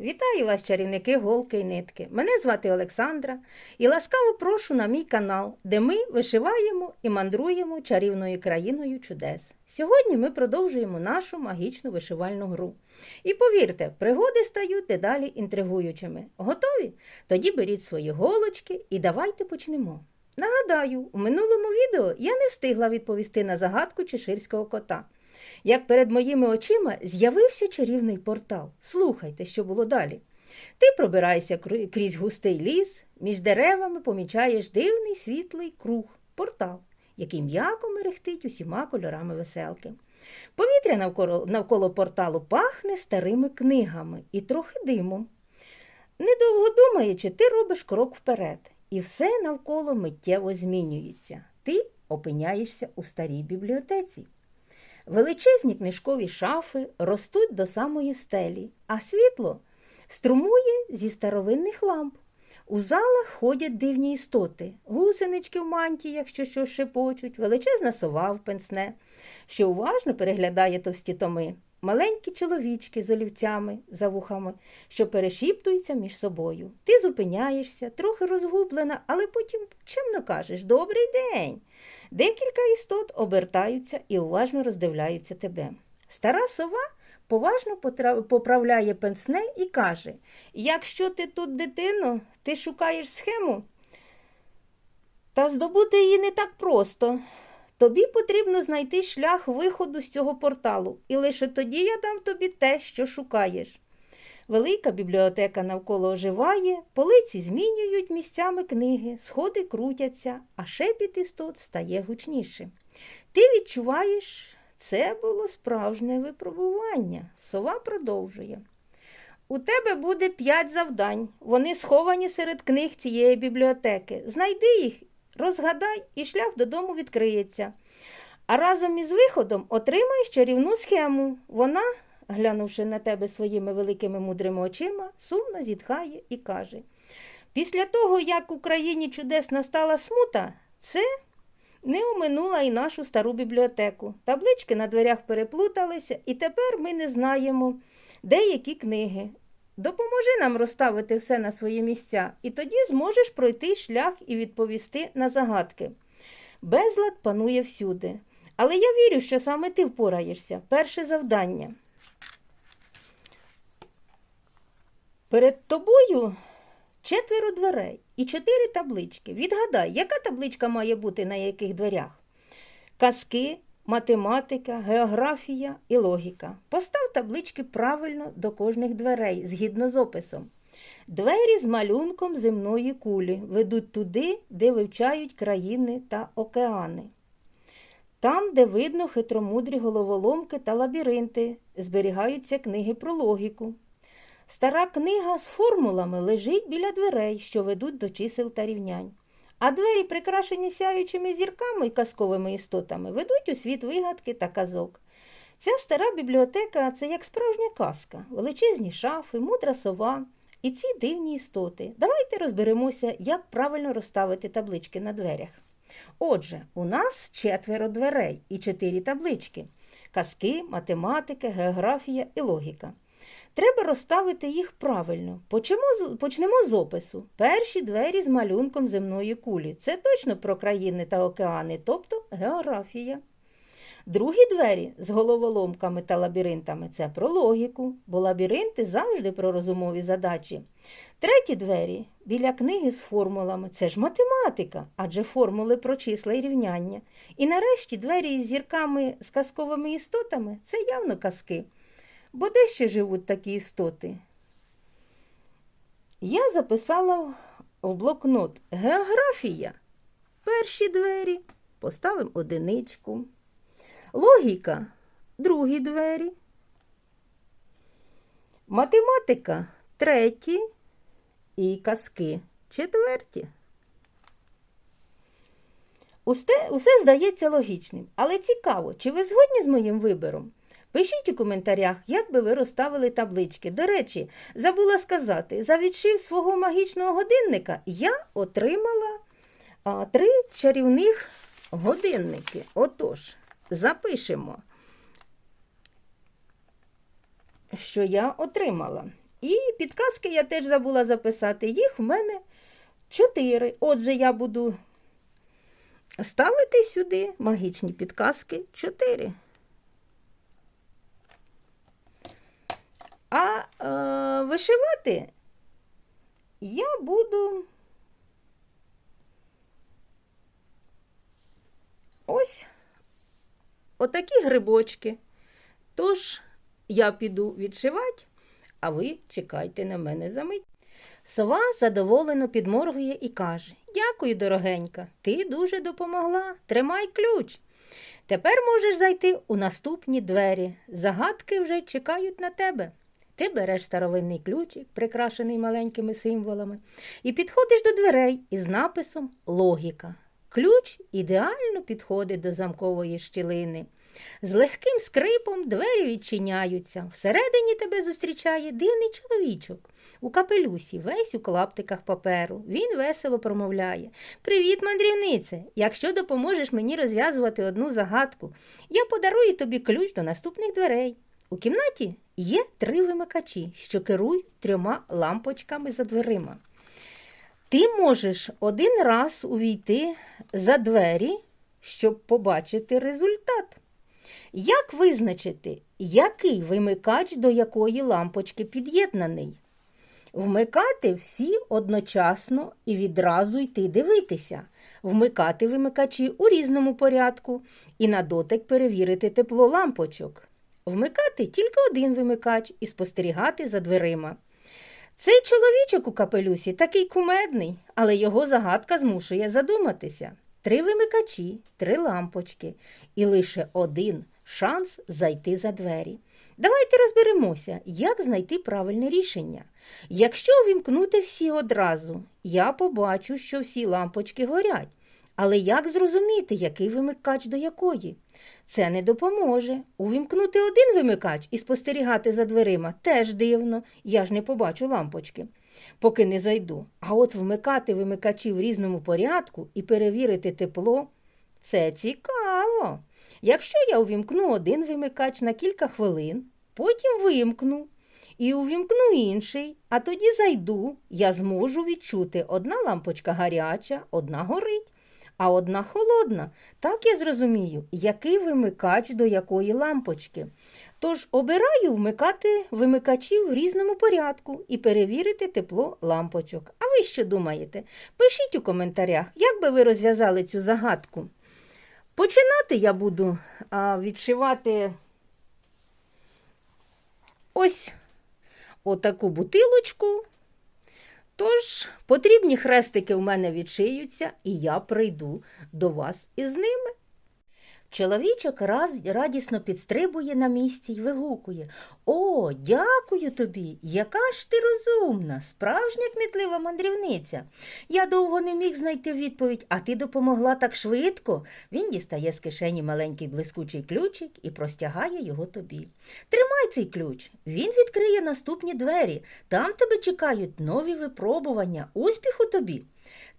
Вітаю вас, чарівники голки й нитки. Мене звати Олександра і ласкаво прошу на мій канал, де ми вишиваємо і мандруємо чарівною країною чудес. Сьогодні ми продовжуємо нашу магічну вишивальну гру. І повірте, пригоди стають дедалі інтригуючими. Готові? Тоді беріть свої голочки і давайте почнемо. Нагадаю, у минулому відео я не встигла відповісти на загадку чеширського кота. Як перед моїми очима з'явився чарівний портал. Слухайте, що було далі. Ти пробираєшся крізь густий ліс, між деревами помічаєш дивний світлий круг, портал, який м'яко мерехтить усіма кольорами веселки. Повітря навколо, навколо порталу пахне старими книгами і трохи димом. Недовго думаючи, ти робиш крок вперед, і все навколо миттєво змінюється. Ти опиняєшся у старій бібліотеці. Величезні книжкові шафи ростуть до самої стелі, а світло струмує зі старовинних ламп. У залах ходять дивні істоти, гусенички в мантіях, що щось шепочуть, величезна сова в пенсне, що уважно переглядає товсті томи, маленькі чоловічки з олівцями за вухами, що перешіптуються між собою. Ти зупиняєшся, трохи розгублена, але потім чемно кажеш Добрий день. Декілька істот обертаються і уважно роздивляються тебе. Стара сова поважно поправляє пенсне і каже: Якщо ти тут дитино, ти шукаєш схему, та здобути її не так просто. Тобі потрібно знайти шлях виходу з цього порталу, і лише тоді я дам тобі те, що шукаєш. Велика бібліотека навколо оживає, полиці змінюють місцями книги, сходи крутяться, а шепіт істот стає гучніше. Ти відчуваєш, це було справжнє випробування. Сова продовжує. У тебе буде п'ять завдань. Вони сховані серед книг цієї бібліотеки. Знайди їх, розгадай, і шлях додому відкриється. А разом із виходом отримаєш чарівну схему. Вона глянувши на тебе своїми великими мудрими очима, сумно зітхає і каже: Після того, як Україні чудес настала смута, це не оминула і нашу стару бібліотеку. Таблички на дверях переплуталися, і тепер ми не знаємо деякі книги. Допоможи нам розставити все на свої місця, і тоді зможеш пройти шлях і відповісти на загадки. Безлад панує всюди. Але я вірю, що саме ти впораєшся. Перше завдання. Перед тобою четверо дверей і чотири таблички. Відгадай, яка табличка має бути на яких дверях? Казки, математика, географія і логіка. Постав таблички правильно до кожних дверей, згідно з описом. Двері з малюнком земної кулі ведуть туди, де вивчають країни та океани. Там, де видно хитромудрі головоломки та лабіринти, зберігаються книги про логіку. Стара книга з формулами лежить біля дверей, що ведуть до чисел та рівнянь. А двері, прикрашені сяючими зірками і казковими істотами, ведуть у світ вигадки та казок. Ця стара бібліотека це як справжня казка, величезні шафи, мудра сова і ці дивні істоти. Давайте розберемося, як правильно розставити таблички на дверях. Отже, у нас четверо дверей і чотири таблички: казки, математика, географія і логіка. Треба розставити їх правильно. Почнемо почнемо з опису. Перші двері з малюнком земної кулі. Це точно про країни та океани, тобто географія. Другі двері з головоломками та лабіринтами це про логіку, бо лабіринти завжди про розумові задачі. Треті двері біля книги з формулами це ж математика, адже формули про числа і рівняння. І нарешті двері із зірками з казковими істотами це явно казки. Бо де ще живуть такі істоти? Я записала в блокнот географія. Перші двері поставимо одиничку. Логіка другі двері. Математика треті і казки четверті. Усе, усе здається логічним, але цікаво, чи ви згодні з моїм вибором? Пишіть у коментарях, як би ви розставили таблички. До речі, забула сказати, за відшив свого магічного годинника я отримала а, три чарівних годинники. Отож, запишемо, що я отримала. І підказки я теж забула записати. Їх в мене чотири. Отже, я буду ставити сюди магічні підказки чотири. А е, вишивати я буду ось отакі грибочки. Тож я піду відшивати, а ви чекайте на мене за мить. Сова задоволено підморгує і каже Дякую, дорогенька, ти дуже допомогла. Тримай ключ. Тепер можеш зайти у наступні двері. Загадки вже чекають на тебе. Ти береш старовинний ключик, прикрашений маленькими символами, і підходиш до дверей із написом Логіка. Ключ ідеально підходить до замкової щілини. З легким скрипом двері відчиняються. Всередині тебе зустрічає дивний чоловічок у капелюсі, весь у клаптиках паперу. Він весело промовляє Привіт, мандрівнице! Якщо допоможеш мені розв'язувати одну загадку, я подарую тобі ключ до наступних дверей. У кімнаті є три вимикачі, що керують трьома лампочками за дверима. Ти можеш один раз увійти за двері, щоб побачити результат. Як визначити, який вимикач до якої лампочки під'єднаний? Вмикати всі одночасно і відразу йти дивитися, вмикати вимикачі у різному порядку і на дотик перевірити тепло лампочок, вмикати тільки один вимикач і спостерігати за дверима. Цей чоловічок у капелюсі такий кумедний, але його загадка змушує задуматися. Три вимикачі, три лампочки і лише один шанс зайти за двері. Давайте розберемося, як знайти правильне рішення. Якщо увімкнути всі одразу, я побачу, що всі лампочки горять. Але як зрозуміти, який вимикач до якої? Це не допоможе. Увімкнути один вимикач і спостерігати за дверима теж дивно, я ж не побачу лампочки, поки не зайду. А от вмикати вимикачі в різному порядку і перевірити тепло це цікаво. Якщо я увімкну один вимикач на кілька хвилин, потім вимкну і увімкну інший, а тоді зайду, я зможу відчути одна лампочка гаряча, одна горить а одна холодна. Так я зрозумію, який вимикач до якої лампочки. Тож обираю вмикати вимикачі в різному порядку і перевірити тепло лампочок. А ви що думаєте? Пишіть у коментарях, як би ви розв'язали цю загадку. Починати я буду а, відшивати ось отаку бутилочку. Тож потрібні хрестики в мене відшиються, і я прийду до вас із ними. Чоловічок раз радісно підстрибує на місці й вигукує О, дякую тобі! Яка ж ти розумна, справжня кмітлива мандрівниця. Я довго не міг знайти відповідь, а ти допомогла так швидко. Він дістає з кишені маленький блискучий ключик і простягає його тобі. Тримай цей ключ, він відкриє наступні двері. Там тебе чекають нові випробування. Успіху тобі!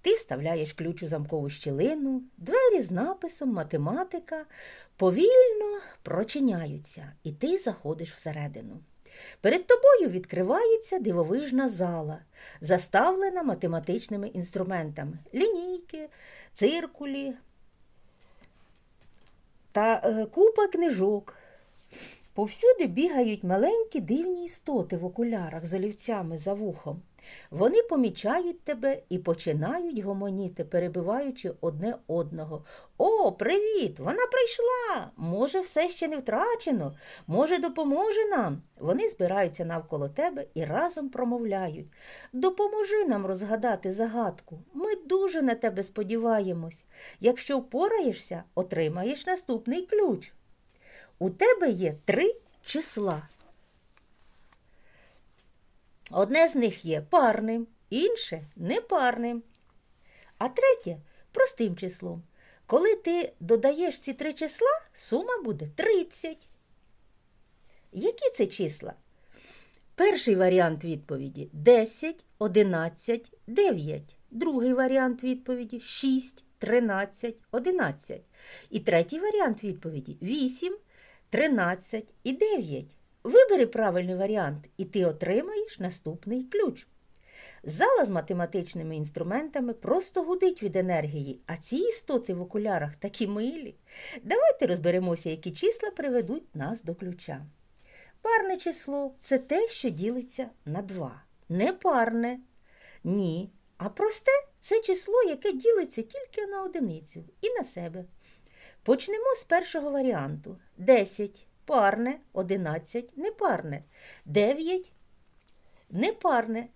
Ти вставляєш ключ у замкову щілину, двері з написом математика повільно прочиняються, і ти заходиш всередину. Перед тобою відкривається дивовижна зала, заставлена математичними інструментами лінійки, циркулі та е, купа книжок. Повсюди бігають маленькі дивні істоти в окулярах з олівцями за вухом. Вони помічають тебе і починають гомоніти, перебиваючи одне одного. О, привіт! Вона прийшла! Може, все ще не втрачено, може, допоможе нам. Вони збираються навколо тебе і разом промовляють. Допоможи нам розгадати загадку. Ми дуже на тебе сподіваємось. Якщо впораєшся, отримаєш наступний ключ. У тебе є три числа. Одне з них є парним, інше непарним, а третє простим числом. Коли ти додаєш ці три числа, сума буде 30. Які це числа? Перший варіант відповіді 10, 11, 9. Другий варіант відповіді 6, 13, 11. І третій варіант відповіді 8, 13 і 9. Вибери правильний варіант, і ти отримаєш наступний ключ. Зала з математичними інструментами просто гудить від енергії, а ці істоти в окулярах такі милі. Давайте розберемося, які числа приведуть нас до ключа. Парне число це те, що ділиться на два. Не парне. Ні. А просте це число, яке ділиться тільки на одиницю і на себе. Почнемо з першого варіанту. 10 парне, 11 непарне, 9 непарне.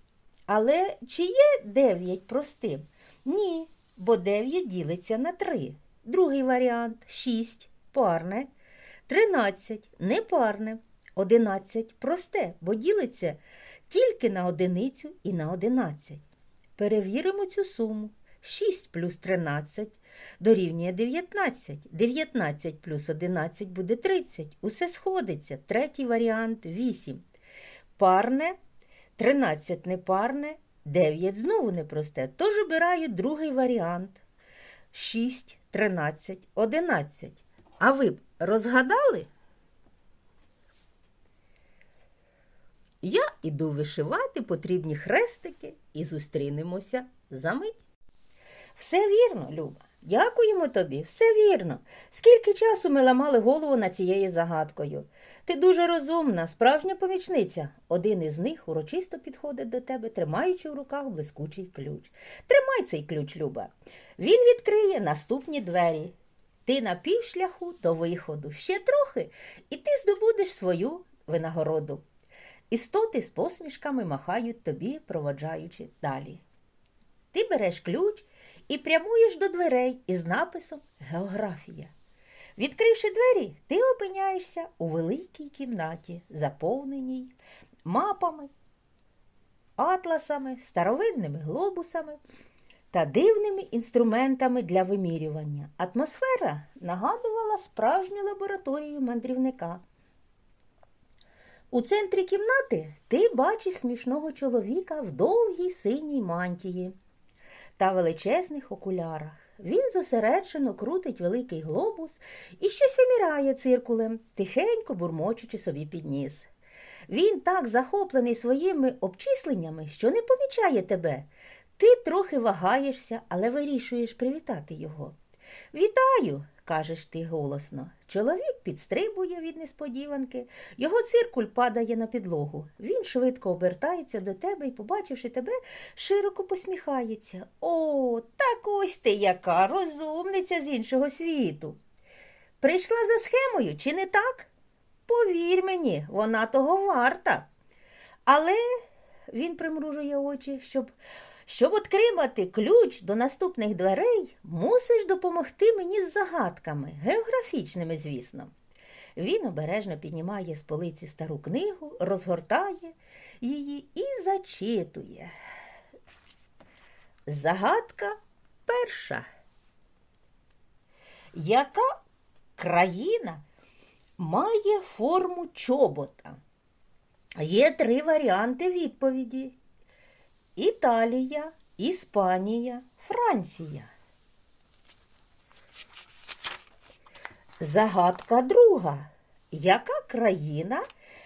Але чи є 9 простим? Ні, бо 9 ділиться на 3. Другий варіант 6 парне, 13 непарне, 11 просте, бо ділиться тільки на одиницю і на 11. Перевіримо цю суму. 6 плюс 13 дорівнює 19. 19 плюс 11 буде 30. Усе сходиться. Третій варіант 8. Парне, 13 непарне, 9 знову непросте. Тож обираю другий варіант. 6, 13, 11. А ви б розгадали? Я іду вишивати потрібні хрестики і зустрінемося за мить. Все вірно, Люба. Дякуємо тобі, все вірно. Скільки часу ми ламали голову над цією загадкою. Ти дуже розумна, справжня помічниця. Один із них урочисто підходить до тебе, тримаючи в руках блискучий ключ. Тримай цей ключ, Люба. Він відкриє наступні двері. Ти на півшляху до виходу. Ще трохи, і ти здобудеш свою винагороду. Істоти з посмішками махають тобі, проводжаючи далі. Ти береш ключ і прямуєш до дверей із написом Географія. Відкривши двері, ти опиняєшся у великій кімнаті, заповненій мапами, атласами, старовинними глобусами та дивними інструментами для вимірювання. Атмосфера нагадувала справжню лабораторію мандрівника. У центрі кімнати ти бачиш смішного чоловіка в довгій синій мантії та величезних окулярах. Він зосереджено крутить великий глобус і щось виміряє циркулем, тихенько бурмочучи собі під ніс. Він так захоплений своїми обчисленнями, що не помічає тебе. Ти трохи вагаєшся, але вирішуєш привітати його. Вітаю, кажеш ти голосно. Чоловік підстрибує від несподіванки, його циркуль падає на підлогу. Він швидко обертається до тебе і, побачивши тебе, широко посміхається. О, так ось ти яка розумниця з іншого світу. Прийшла за схемою, чи не так? Повір мені, вона того варта. Але він примружує очі, щоб щоб отримати ключ до наступних дверей, мусиш допомогти мені з загадками, географічними, звісно. Він обережно піднімає з полиці стару книгу, розгортає її і зачитує. Загадка перша. Яка країна має форму чобота? Є три варіанти відповіді. Італія, Іспанія, Франція. Загадка друга. Яка країна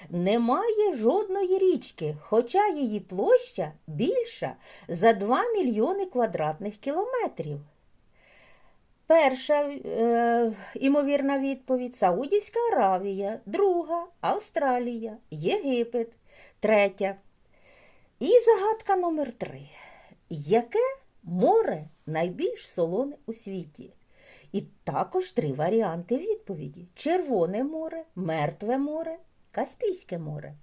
не має жодної річки, хоча її площа більша за 2 мільйони квадратних кілометрів? Перша е, імовірна відповідь Саудівська Аравія, друга Австралія, Єгипет, третя. І загадка номер три. Яке море найбільш солоне у світі? І також три варіанти відповіді: Червоне море, Мертве море, Каспійське море.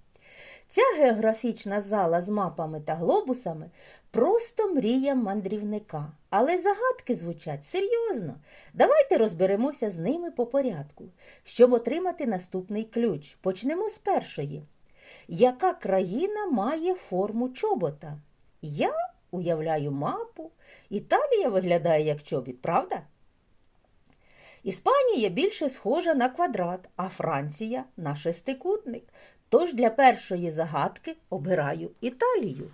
Ця географічна зала з мапами та глобусами просто мрія мандрівника. Але загадки звучать серйозно. Давайте розберемося з ними по порядку, щоб отримати наступний ключ. Почнемо з першої. Яка країна має форму чобота? Я уявляю мапу. Італія виглядає як чобіт, правда? Іспанія більше схожа на квадрат, а Франція на шестикутник. Тож для першої загадки обираю Італію.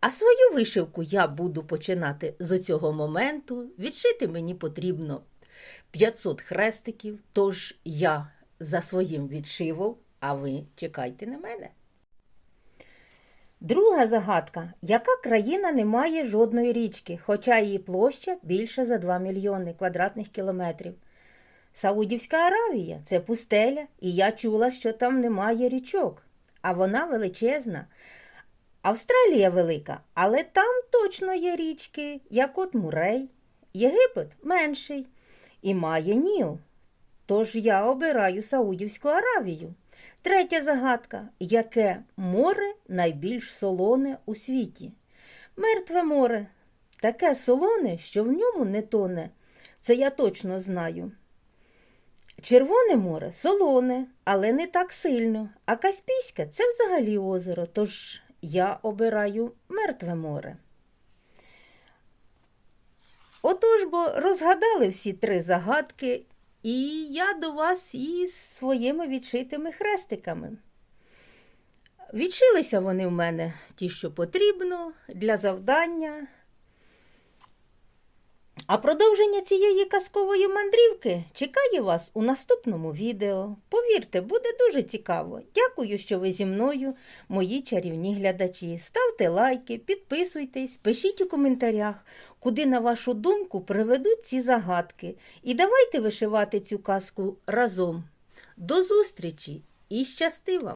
А свою вишивку я буду починати з цього моменту. Відшити мені потрібно 500 хрестиків, тож я за своїм відшивом А ви чекайте на мене. Друга загадка. Яка країна не має жодної річки, хоча її площа більше за 2 мільйони квадратних кілометрів? Саудівська Аравія це пустеля, і я чула, що там немає річок, а вона величезна. Австралія велика, але там точно є річки, як от Мурей. Єгипет менший і має Ніл. Тож я обираю Саудівську Аравію. Третя загадка. Яке море найбільш солоне у світі? Мертве море. Таке солоне, що в ньому не тоне. Це я точно знаю. Червоне море солоне, але не так сильно, а Каспійське це взагалі озеро, тож я обираю мертве море. Отож бо розгадали всі три загадки, і я до вас із своїми відшитими хрестиками. Відшилися вони в мене ті, що потрібно для завдання. А продовження цієї казкової мандрівки чекає вас у наступному відео. Повірте, буде дуже цікаво. Дякую, що ви зі мною, мої чарівні глядачі. Ставте лайки, підписуйтесь, пишіть у коментарях, куди, на вашу думку, приведуть ці загадки. І давайте вишивати цю казку разом. До зустрічі і щасти вам!